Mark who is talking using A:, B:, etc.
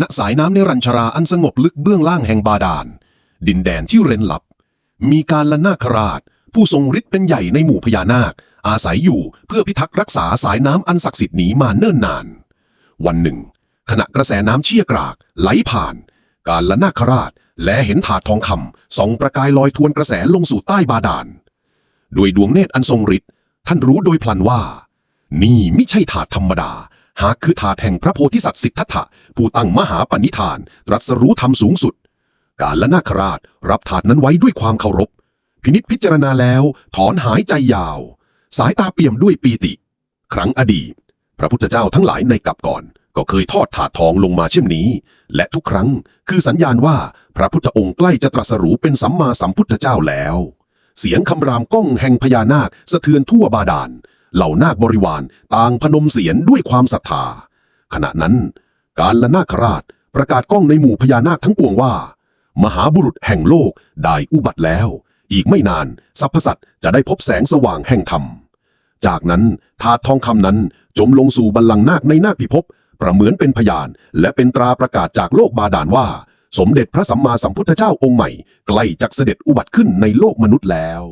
A: ณสายน้ำในรัญชราอันสงบลึกเบื้องล่างแห่งบาดาล ดินแดนที่เร้นลับ มีการละนาคราช ผู้ทรงฤทธิ์เป็นใหญ่ในหมู่พญานาค อาศัยอยู่เพื่อพิทักษ์รักษาสายน้ำอันศักดิ์สิทธิ์นี้มาเนิ่นนาน วันหนึ่ง ขณะกระแสน้ำเชี่ยกรากไหลผ่าน การละนาคราชและเห็นถาดทองคำส่องประกายลอยทวนกระแสลงสู่ใต้บาดาลด้วยดวงเนตรอันทรงฤทธิ์ท่านรู้โดยพลันว่า นี่ไม่ใช่ถาดธรรมดา หากคือถาดแห่งพระโพธิสัตว์สิทธัตถะผู้ตั้งมหาปณิธาน ตรัสรู้ธรรมสูงสุด การละนาคราชรับถาดนั้นไว้ด้วยความเคารพ พินิษพิจารณาแล้วถอนหายใจยาว สายตาเปี่ยมด้วยปีติ ครั้งอดีต พระพุทธเจ้าทั้งหลายในกับก่อน ก็เคยทอดถาดทองลงมาเช่นนี้ และทุกครั้งคือสัญญาณว่าพระพุทธองค์ใกล้จะตรัสรู้เป็นสัมมาสัมพุทธเจ้าแล้วเสียงคำรามก้องแห่งพญานาคสะเทือนทั่วบาดาล เหล่านาคบริวารต่างพนมเสียงด้วยความศรัทธา ขณะนั้น การละนาคราชประกาศก้องในหมู่พญานาคทั้งปวงว่า มหาบุรุษแห่งโลกได้อุบัติแล้ว อีกไม่นานสรรพสัตว์จะได้พบแสงสว่างแห่งธรรม จากนั้นถาดทองคำนั้นจมลงสู่บัลลังก์นาคในนาคพิภพประเมือนเป็นพยานและเป็นตราประกาศจากโลกบาดาลว่า สมเด็จพระสัมมาสัมพุทธเจ้าองค์ใหม่ ใกล้จักเสด็จอุบัติขึ้นในโลกมนุษย์แล้ว